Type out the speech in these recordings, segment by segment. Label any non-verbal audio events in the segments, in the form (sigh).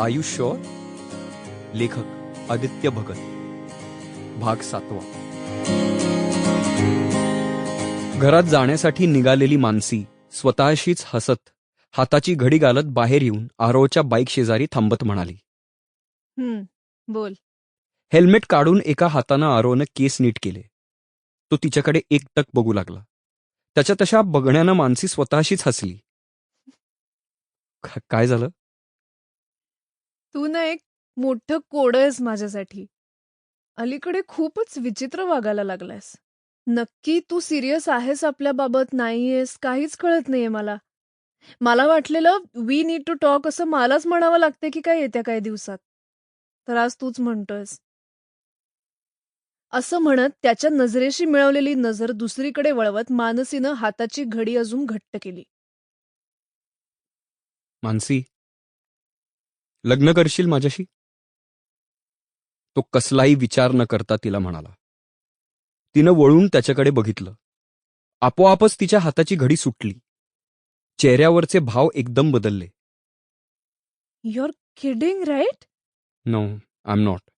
आयुष्य लेखक आदित्य भगत भाग सातवा. घरात जाण्यासाठी निघालेली मानसी स्वतःशीच हसत हाताची घडी घालत बाहेर येऊन आरोच्या बाईक शेजारी थांबत म्हणाली हम्म बोल. हेल्मेट काढून एका हातानं आरोनं केस नीट केले. तो तिच्याकडे एकटक बघू लागला. त्याच्या तशा बघण्यानं मानसी स्वतःशीच हसली. "का- काय झालं? तू ना एक मोठं कोड आहेस माझ्यासाठी. अलीकडे खूपच विचित्र वागायला लागलायस. नक्की तू सिरियस आहेस आपल्याबाबत नाहीयेस काहीच कळत नाहीये मला. मला वाटलेलं वी नीड टू टॉक असं मलाच म्हणावं लागते की काय येत्या काही दिवसात. तर आज तूच म्हणतोयस. असं म्हणत त्याच्या नजरेशी मिळवलेली नजर दुसरीकडे वळवत मानसीनं हाताची घडी अजून घट्ट केली. मानसी लग्न करशील माझ्याशी? तो कसलाही विचार न करता तिला म्हणाला. तिनं वळून त्याच्याकडे बघितलं. आपोआपच तिच्या हाताची घडी सुटली. चेहऱ्यावरचे भाव एकदम बदलले. Your kidding right no I am not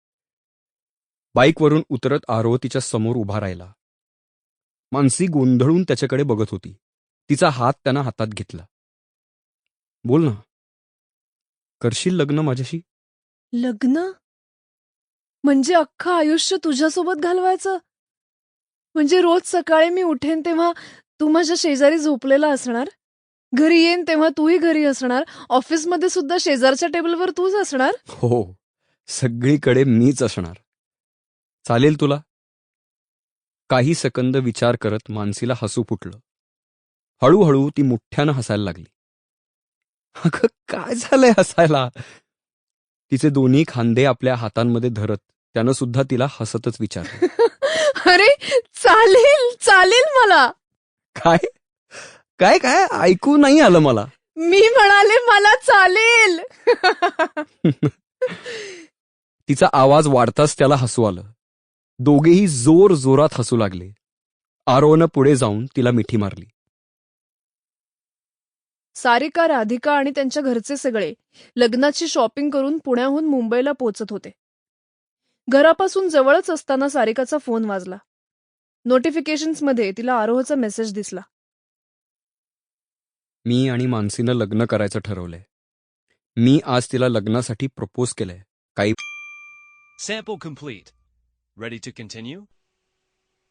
बाईकवरून उतरत आरो तिच्या समोर उभा राहिला. मानसी गोंधळून त्याच्याकडे बघत होती. तिचा हात त्यानं हातात घेतला. बोल ना. करशील लग्न माझ्याशी? लग्न? म्हणजे अख्खं आयुष्य तुझ्यासोबत घालवायचं? म्हणजे रोज सकाळी मी उठेन तेव्हा तू माझ्या शेजारी झोपलेला असणार? घरी येईन तेव्हा तूही घरी असणार? ऑफिसमध्ये सुद्धा शेजारच्या टेबलवर तूच असणार? हो सगळीकडे मीच असणार. चालेल तुला? काही सेकंद विचार करत मानसीला हसू फुटलं. हळूहळू ती मुठ्यानं हसायला लागली. अगं काय झालंय हसायला? तिचे दोन्ही खांदे आपल्या हातांमध्ये धरत त्यानं सुद्धा तिला हसतच विचारलं. (laughs) अरे चालेल चालेल मला. काय? काय काय? ऐकू नाही आलं मला. मी म्हणाले मला चालेल. (laughs) तिचा आवाज वाढताच त्याला हसू आलं. दोघेही जोर जोरात हसू लागले. आरोनं पुढे जाऊन तिला मिठी मारली. सारिका राधिका आणि त्यांच्या घरचे सगळे लग्नाची शॉपिंग करून पुण्याहून मुंबईला पोचत होते. घरापासून जवळच असताना सारिकाचा फोन वाजला. नोटिफिकेशन्समध्ये तिला आरोहचा मेसेज दिसला. मी आणि मानसीनं लग्न करायचं ठरवलंय. मी आज तिला लग्नासाठी प्रपोज केलंय. काही Sample complete. Ready to continue?